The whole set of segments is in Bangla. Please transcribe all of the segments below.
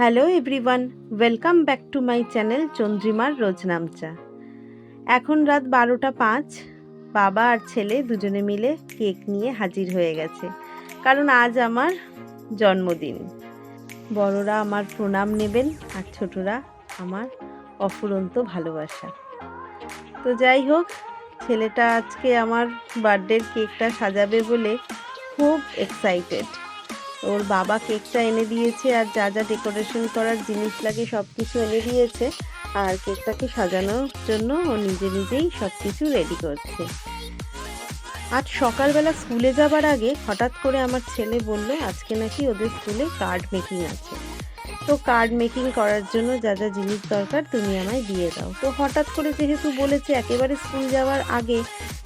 Hello everyone welcome back to my channel চন্দ্রিমার রোজনামচা এখন রাত বারোটা পাঁচ, বাবা আর ছেলে দুজনে মিলে কেক নিয়ে হাজির হয়ে গেছে, কারণ আজ আমার জন্মদিন। বড়রা আমার প্রণাম নেবেন আর ছোটরা আমার অফুরন্ত ভালোবাসা। তো যাই হোক, ছেলেটা আজকে আমার বার্থডের কেকটা সাজাবে বলে খুব এক্সাইটেড ওর বাবা কেকটা এনে দিয়েছে আর যা যা ডেকোরেশন করার জিনিস লাগে সব কিছু এনে দিয়েছে। আর কেকটাকে সাজানোর জন্য ও নিজে নিজেই সব কিছু রেডি করছে। আজ সকালবেলা স্কুলে যাবার আগে হঠাৎ করে আমার ছেলে বলল, আজকে নাকি ওদের স্কুলে কার্ড মেকিং আছে। তো কার্ড মেকিং করার জন্য যা যা জিনিস দরকার তুমি আমায় দিয়ে দাও। তো হঠাৎ করে যেহেতু বলেছে একেবারে স্কুল যাওয়ার আগে,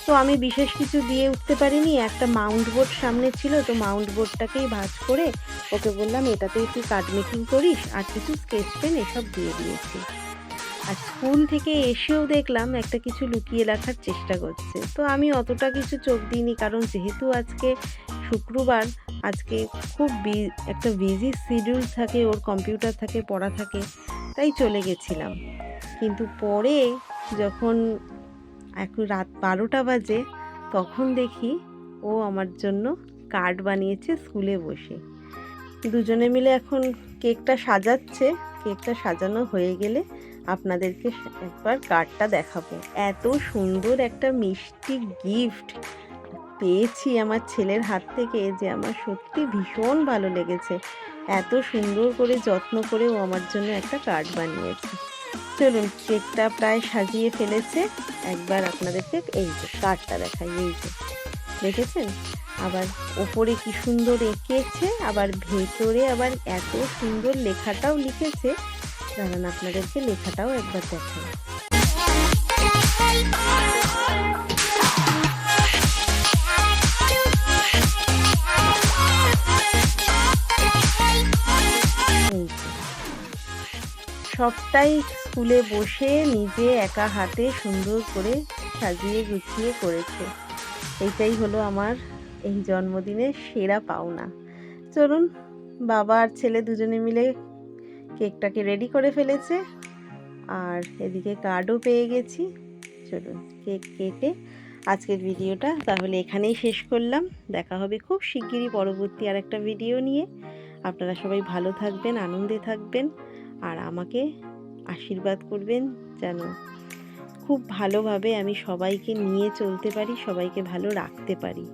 তো আমি বিশেষ কিছু দিয়ে উঠতে পারিনি। একটা মাউন্ট বোর্ড সামনে ছিল, তো মাউন্ট বোর্ডটাকেই ভাঁজ করে ওকে বললাম, এটাতেই তুই কার্ড মেকিং করিস আর কিছু স্কেচ পেন এসব দিয়ে দিয়েছি। আর স্কুল থেকে এসেও দেখলাম একটা কিছু লুকিয়ে রাখার চেষ্টা করছে। তো আমি অতটা কিছু চোখ দিইনি, কারণ যেহেতু আজকে শুক্রবার আজকে খুব বি- একটা বিজি শিডিউল থাকে, ওর কম্পিউটার থাকে, পড়া থাকে, তাই চলে গেছিলাম। কিন্তু পরে যখন এখন রাত বারোটা বাজে, তখন দেখি ও আমার জন্য কার্ড বানিয়েছে স্কুলে বসে। দুজনে মিলে এখন কেকটা সাজাচ্ছে কেকটা সাজানো হয়ে গেলে আপনাদেরকে একবার কার্ডটা দেখাবো। এত সুন্দর একটা মিষ্টি গিফট পেয়েছি আমার ছেলের হাত থেকে যে আমার সত্যি ভীষণ ভালো লেগেছে। এত সুন্দর করে যত্ন করে ও আমার জন্য একটা কার্ড বানিয়েছে। চলুন, কেকটা প্রায় সাজিয়ে ফেলেছে। একবার আপনাদেরকে এই যে কার্ডটা দেখাই, এই যে। দেখেছেন? আবার ওপরে কি সুন্দর এঁকেছে, আবার ভেতরে আবার এত সুন্দর লেখাটাও লিখেছে। দাঁড়ান, আপনাদেরকে লেখাটাও একবার দেখাই। সবটাই স্কুলে বসে নিজে একা হাতে সুন্দর করে সাজিয়ে গুছিয়ে করেছে। এইটাই হলো আমার এই জন্মদিনের সেরা পাওনা। চলুন, বাবা আর ছেলে দুজনে মিলে কেকটাকে রেডি করে ফেলেছে। আর এদিকে কার্ডও পেয়ে গেছি। চলুন, কেক কেটে আজকের ভিডিওটা তাহলে এখানেই শেষ করলাম। দেখা হবে খুব শিগগিরই পরবর্তী আর একটা ভিডিও নিয়ে। আপনারা সবাই ভালো থাকবেন, আনন্দে থাকবেন। আর আমাকে আশীর্বাদ করবেন যেন খুব ভালোভাবে আমি সবাইকে নিয়ে চলতে পারি, সবাইকে ভালো রাখতে পারি।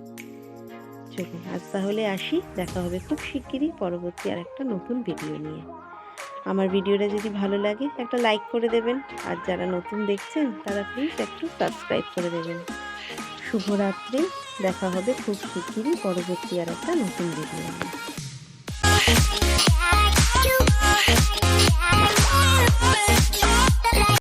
চলুন, আজ তাহলে আসি। দেখা হবে খুব শিগগিরই পরবর্তী আর একটা নতুন ভিডিও নিয়ে। আমার ভিডিওটা যদি ভালো লাগে, একটা লাইক করে দেবেন। আর যারা নতুন দেখছেন, তারা প্লিজ একটু সাবস্ক্রাইব করে দেবেন। শুভরাত্রি। দেখা হবে খুব শিগগিরই পরবর্তী আর একটা নতুন ভিডিও নিয়ে।